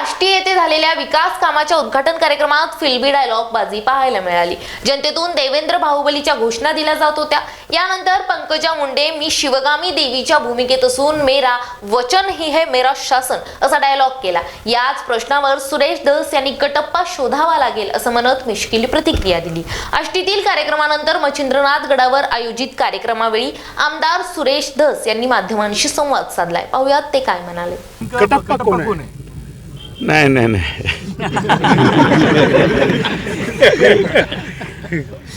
आष्टी येथे झालेल्या विकास कामाच्या उद्घाटन कार्यक्रमात फिल्मी डायलॉग बाजी पाहायला मिळाली. जनतेतून देवेंद्र बाहुबलीच्या घोषणा दिल्या जात होत्या. यानंतर पंकजा मुंडे मी शिवगामी देवीच्या भूमिकेत असून मेरा वचन ही है मेरा शासन असा डायलॉग केला. याच प्रश्नावर सुरेश धस यांनी कटप्पा शोधावा लागेल असं म्हणत मिश्किल प्रतिक्रिया दिली. आष्टीतील कार्यक्रमानंतर मच्छिंद्रनाथ गडावर आयोजित कार्यक्रमावेळी आमदार सुरेश धस यांनी माध्यमांशी संवाद साधलाय. पाहुयात ते काय म्हणाले. कटप्पा कोण आहे? नाही नाही नाही.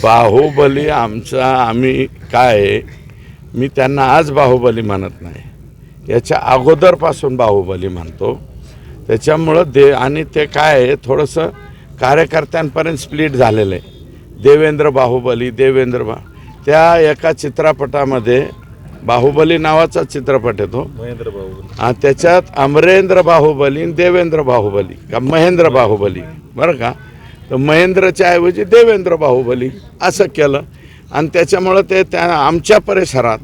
बाहुबली आमचा आम्ही काय आहे, मी त्यांना आज बाहुबली म्हणत नाही. याच्या अगोदरपासून बाहुबली म्हणतो. त्याच्यामुळं दे आणि ते काय आहे थोडंसं कार्यकर्त्यांपर्यंत स्प्लिट झालेलं आहे. देवेंद्र बाहुबली देवेंद्र बा त्या एका चित्रपटामध्ये बाहुबली नावाचा चित्रपट येतो. हा त्याच्यात अमरेंद्र बाहुबली देवेंद्र बाहुबली. का महेंद्र बाहुबली. बरं का? तर महेंद्रच्या ऐवजी देवेंद्र बाहुबली असं केलं. आणि त्याच्यामुळं ते त्या आमच्या परिसरात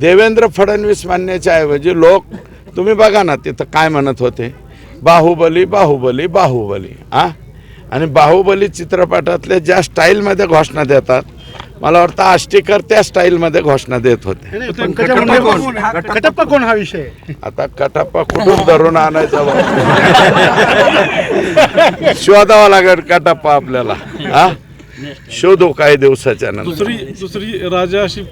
देवेंद्र फडणवीस मानण्याच्या ऐवजी लोक तुम्ही बघा ना तिथं काय म्हणत होते? बाहुबली बाहुबली बाहुबली. आ? आणि बाहुबली चित्रपटातले ज्या स्टाईलमध्ये घोषणा देतात मला वाटतं आष्टीकर त्या स्टाईलमध्ये घोषणा देत होते. कटप्पा कोण? हा विषय? आता कटापा कुठून धरून आणायचा? शोधावा लागेल कटापा आपल्याला हा? शोधू काही दिवसाच्या नंतर. दुसरी दुसरी राजा अशी